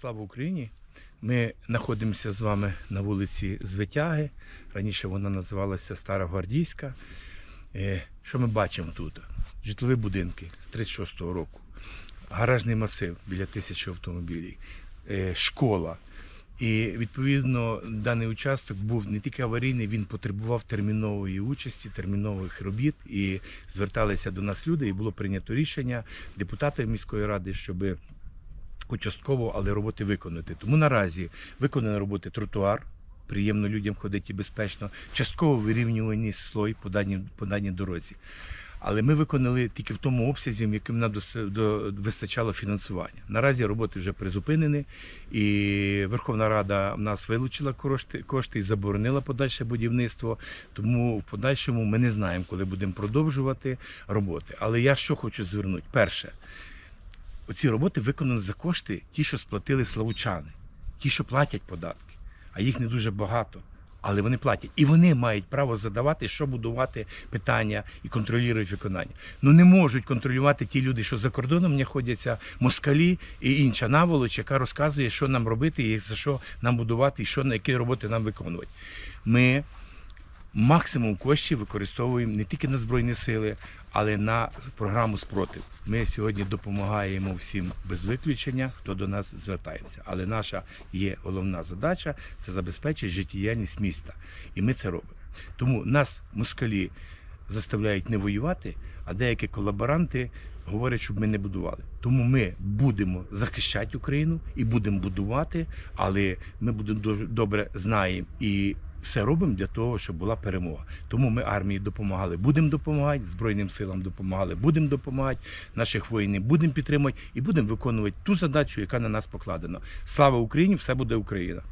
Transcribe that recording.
Слава Україні! Ми знаходимося з вами на вулиці Звитяги. Раніше вона називалася Стара Гвардійська. Е, Що ми бачимо тут? Житлові будинки з 36-го року, гаражний масив біля тисячі автомобілів, е, школа. І відповідно даний участок був не тільки аварійний, він потребував термінової участі, термінових робіт. І зверталися до нас люди, і було прийнято рішення депутатів міської ради, щоби участково, але роботи виконати. Тому наразі виконані роботи тротуар. Приємно людям ходити безпечно, частково вирівнювані слой по даній, по даній дорозі. Але ми виконали тільки в тому обсязі, в яким нам вистачало фінансування. Наразі роботи вже призупинені, і Верховна Рада в нас вилучила кошти, кошти і заборонила подальше будівництво. Тому в подальшому ми не знаємо, коли будемо продовжувати роботи. Але я що хочу звернути? Перше, оці роботи виконані за кошти, ті, що сплатили славучани, ті, що платять податки, а їх не дуже багато. Але вони платять. І вони мають право задавати, що будувати питання і контролюють виконання. Ну не можуть контролювати ті люди, що за кордоном знаходяться, москалі і інша наволоч, яка розказує, що нам робити, і за що нам будувати, і що на які роботи нам виконувати. Ми максимум коштів використовуємо не тільки на збройні сили, але на програму спротив. Ми сьогодні допомагаємо всім без виключення, хто до нас звертається. Але наша є головна задача це забезпечити життєдіяльність міста. І ми це робимо. Тому нас москалі заставляють не воювати, а деякі колаборанти говорять, щоб ми не будували. Тому ми будемо захищати Україну і будемо будувати, але ми будемо добре знаємо і все робимо для того, щоб була перемога. Тому ми армії допомагали, будемо допомагати, Збройним силам допомагали, будемо допомагати, наших воїнів будемо підтримувати і будемо виконувати ту задачу, яка на нас покладена. Слава Україні! Все буде Україна!